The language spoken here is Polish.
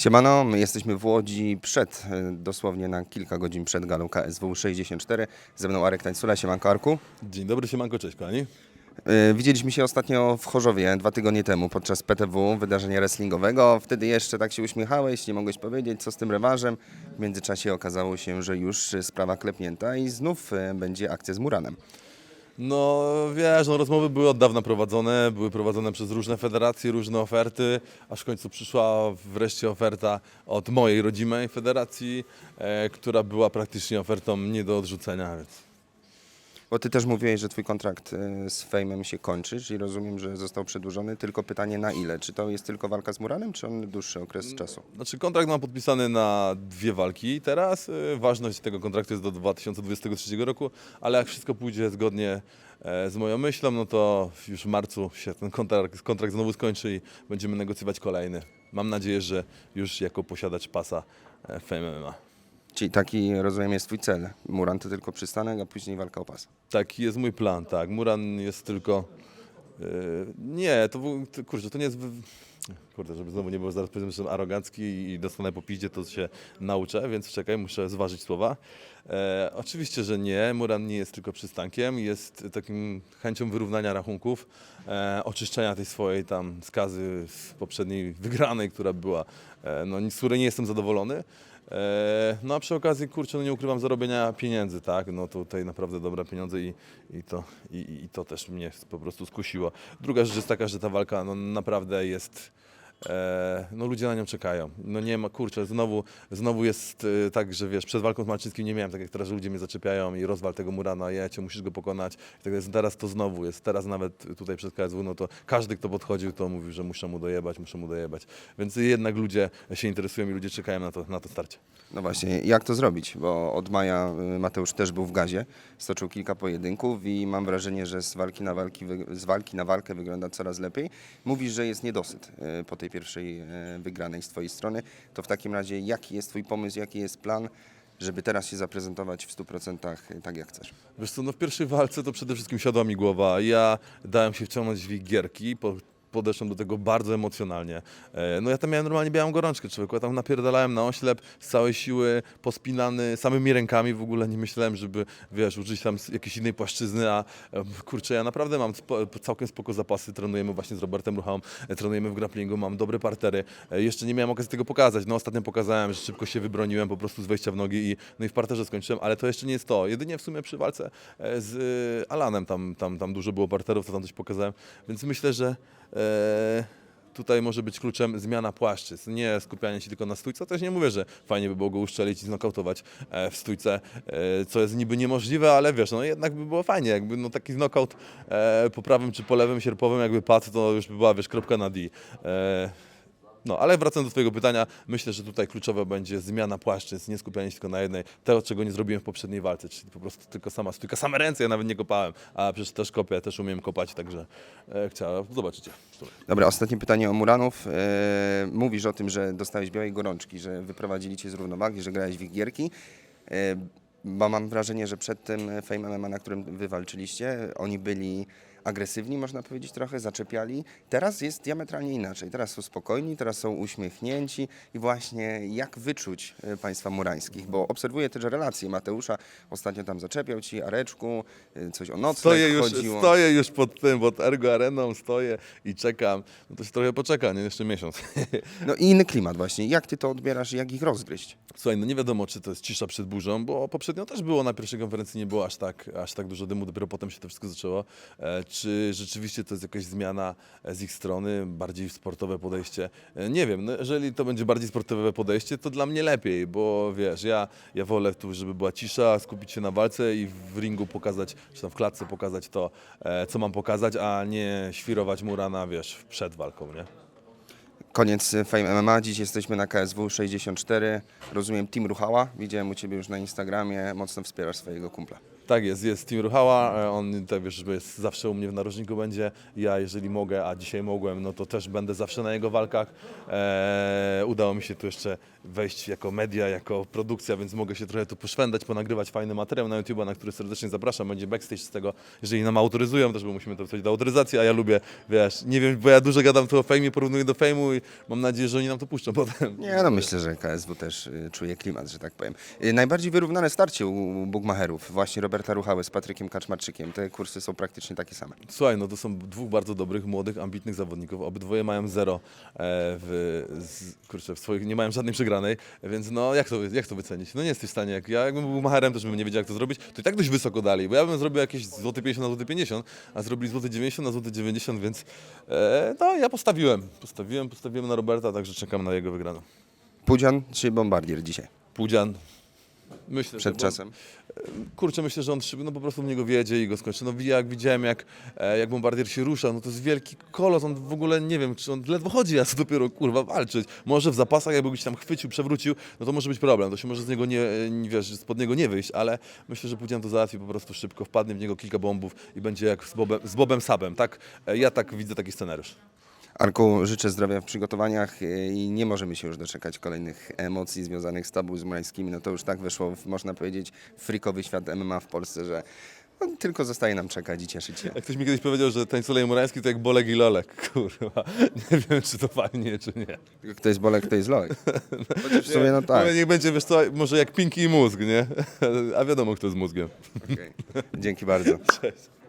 Siemano, my jesteśmy w Łodzi przed, e, dosłownie na kilka godzin przed galą KSW 64. Ze mną Arek Tańcula, siemanko Arku. Dzień dobry, siemanko, cześć kochani. E, Widzieliśmy się ostatnio w Chorzowie dwa tygodnie temu podczas PTW, wydarzenia wrestlingowego. Wtedy jeszcze tak się uśmiechałeś, nie mogłeś powiedzieć, co z tym rewanżem. W międzyczasie okazało się, że już sprawa klepnięta i znów e, będzie akcja z Muranem. No wiesz, no, rozmowy były od dawna prowadzone, były prowadzone przez różne federacje, różne oferty, aż w końcu przyszła wreszcie oferta od mojej rodzimej federacji, e, która była praktycznie ofertą nie do odrzucenia, więc Bo ty też mówiłeś, że twój kontrakt e, z Fejmem się kończy, czyli rozumiem, że został przedłużony. Tylko pytanie na ile? Czy to jest tylko walka z Muranem, czy on dłuższy okres czasu? Znaczy kontrakt mam podpisany na dwie walki teraz. Y, Ważność tego kontraktu jest do 2023 roku, ale jak wszystko pójdzie zgodnie e, z moją myślą, no to już w marcu się ten kontrakt, kontrakt znowu skończy i będziemy negocjować kolejny. Mam nadzieję, że już jako posiadacz pasa Fame MMA. Czyli taki, rozumiem, jest twój cel. Muran to tylko przystanek, a później walka o pas. Taki jest mój plan, tak. Muran jest tylko... e, nie, to, w- to kurczę, to nie jest... Kurde, żeby znowu nie było zaraz powiedzmy, że jestem arogancki i dostanę po piździe, to się nauczę, więc czekaj, muszę zważyć słowa. E, oczywiście, że nie. Muran nie jest tylko przystankiem, jest takim chęcią wyrównania rachunków, e, oczyszczenia tej swojej tam skazy z poprzedniej wygranej, która była, e, no, z której nie jestem zadowolony. E, No a przy okazji, kurczę, no nie ukrywam zarobienia pieniędzy, tak? No tutaj naprawdę dobre pieniądze i, i, to, i, i to też mnie po prostu skusiło. Druga rzecz jest taka, że ta walka no, naprawdę jest. E, no ludzie na nią czekają. No nie ma, kurczę, znowu, znowu jest e, tak, że wiesz, przed walką z Malczyńskim nie miałem tak jak teraz, że ludzie mnie zaczepiają i rozwal tego Murana, jecie, musisz go pokonać. I tak jest, teraz to znowu jest, teraz nawet tutaj przed KSW, no to każdy, kto podchodził, to mówił, że muszę mu dojebać, muszę mu dojebać. Więc jednak ludzie się interesują i ludzie czekają na to, na to starcie. No właśnie, jak to zrobić? Bo od maja y, Mateusz też był w gazie, stoczył kilka pojedynków i mam wrażenie, że z walki na, walki, z walki na walkę wygląda coraz lepiej. Mówisz, że jest niedosyt y, po tej pierwszej y, wygranej z twojej strony. To w takim razie jaki jest twój pomysł, jaki jest plan, żeby teraz się zaprezentować w 100% tak jak chcesz? Wiesz co, no w pierwszej walce to przede wszystkim siadła mi głowa. Ja dałem się wciągnąć w gierki, po, podeszłem do tego bardzo emocjonalnie. E, No ja tam miałem normalnie białą gorączkę człowieku, ja tam napierdalałem na oślep z całej siły, pospinany samymi rękami, w ogóle nie myślałem, żeby, wiesz, użyć tam jakiejś innej płaszczyzny, a kurczę, ja naprawdę mam spo, całkiem spoko zapasy, trenujemy właśnie z Robertem Ruchałą, e, trenujemy w grapplingu, mam dobre partery. E, Jeszcze nie miałem okazji tego pokazać, no ostatnio pokazałem, że szybko się wybroniłem po prostu z wejścia w nogi i, no i w parterze skończyłem, ale to jeszcze nie jest to. Jedynie w sumie przy walce z e, Alanem tam, tam, tam dużo było parterów, to tam coś pokazałem, więc myślę, że tutaj może być kluczem zmiana płaszczyzn, nie skupianie się tylko na stójce. Też nie mówię, że fajnie by było go uszczelić i znokautować e, w stójce, e, co jest niby niemożliwe, ale wiesz, no jednak by było fajnie, jakby no taki knockout e, po prawym czy po lewym sierpowym jakby padł, to już by była, wiesz, kropka na D. No, ale wracając do Twojego pytania, myślę, że tutaj kluczowa będzie zmiana płaszczyzn, nie skupianie się tylko na jednej. Tego, czego nie zrobiłem w poprzedniej walce, czyli po prostu tylko sama stójka, same ręce, ja nawet nie kopałem, a przecież też kopię, też umiem kopać, także e, chciałem, zobaczycie. Dobra, ostatnie pytanie o Muranów. E, mówisz o tym, że dostałeś białej gorączki, że wyprowadzili cię z równowagi, że grałeś w gierki. E, bo mam wrażenie, że przed tym Fame MMA, na którym wy walczyliście, oni byli agresywni, można powiedzieć trochę, zaczepiali. Teraz jest diametralnie inaczej. Teraz są spokojni, teraz są uśmiechnięci i właśnie jak wyczuć e, państwa murańskich, bo obserwuję też relacje Mateusza. Ostatnio tam zaczepiał ci, Areczku, e, coś o nocleg Stoję już, chodziło. stoję już pod tym, pod Ergo Areną, stoję i czekam. No to się trochę poczeka, nie? Jeszcze miesiąc. No i inny klimat właśnie. Jak ty to odbierasz i jak ich rozgryźć? Słuchaj, no nie wiadomo, czy to jest cisza przed burzą, bo poprzednio też było na pierwszej konferencji, nie było aż tak, aż tak dużo dymu, dopiero potem się to wszystko zaczęło. Czy rzeczywiście to jest jakaś zmiana e, z ich strony, bardziej sportowe podejście? E, nie wiem, no jeżeli to będzie bardziej sportowe podejście, to dla mnie lepiej, bo wiesz, ja, ja wolę tu, żeby była cisza, skupić się na walce i w ringu pokazać, czy tam w klatce pokazać to, e, co mam pokazać, a nie świrować Murana, wiesz, przed walką, nie? Koniec Fame MMA. Dziś jesteśmy na KSW 64. Rozumiem Team Ruchała. Widziałem u Ciebie już na Instagramie. Mocno wspierasz swojego kumpla. Tak jest, jest Team Ruchała, e, on tak wiesz, jest zawsze u mnie w narożniku będzie. Ja jeżeli mogę, a dzisiaj mogłem, no to też będę zawsze na jego walkach. E, udało mi się tu jeszcze wejść jako media, jako produkcja, więc mogę się trochę tu poszwendać, ponagrywać fajny materiał na YouTube, na który serdecznie zapraszam. Będzie backstage z tego, jeżeli nam autoryzują, też bo musimy to wstać do autoryzacji, a ja lubię, wiesz, nie wiem, bo ja dużo gadam tu o fejmie, porównuję do fejmu i mam nadzieję, że oni nam to puszczą potem. Nie, no myślę, że KSW też y, czuje klimat, że tak powiem. Y, najbardziej wyrównane starcie u Bugmacherów, właśnie Roberta Ruchały z Patrykiem Kaczmarczykiem. Te kursy są praktycznie takie same. Słuchaj, no to są dwóch bardzo dobrych, młodych, ambitnych zawodników. Obydwoje mają zero e, w, z, kurczę, w swoich, nie mają żadnej przegranej, więc no jak to, jak to wycenić? No nie jesteś w stanie, jak ja jakbym był macherem, też bym nie wiedział jak to zrobić, to i tak dość wysoko dali, bo ja bym zrobił jakieś złoty 50 na złoty 50, a zrobili złoty 90 na złoty 90, więc e, no ja postawiłem, postawiłem, postawiłem na Roberta, także czekam na jego wygraną. Pudzian czy Bombardier dzisiaj? Pudzian. Myślę, Przed że bo- czasem. Kurczę, myślę, że on szybko, no po prostu w niego wiedzie i go skończy. No jak widziałem, jak, e, jak bombardier się rusza, no to jest wielki kolos, on w ogóle nie wiem, czy on ledwo chodzi, a co dopiero kurwa walczyć. Może w zapasach, jakby gdzieś tam chwycił, przewrócił, no to może być problem, to się może z niego nie, nie wiesz, spod niego nie wyjść, ale myślę, że Pudzian to załatwi po prostu szybko, wpadnie w niego kilka bombów i będzie jak z Bobem, z Bobem Sabem, tak? E, Ja tak widzę taki scenariusz. Arku, życzę zdrowia w przygotowaniach y, i nie możemy się już doczekać kolejnych emocji związanych z tabu z murańskimi. No to już tak wyszło, w, można powiedzieć, frikowy świat MMA w Polsce, że no, tylko zostaje nam czekać i cieszyć się. Jak ktoś mi kiedyś powiedział, że tańculej murański to jak Bolek i Lolek, kurwa. Nie wiem, czy to fajnie, czy nie. Kto jest Bolek, kto jest Lolek. Chociaż w sumie no tak. Niech będzie, wiesz co, może jak Pinki i mózg, nie? A wiadomo, kto jest mózgiem. Okej. Dzięki bardzo. Cześć.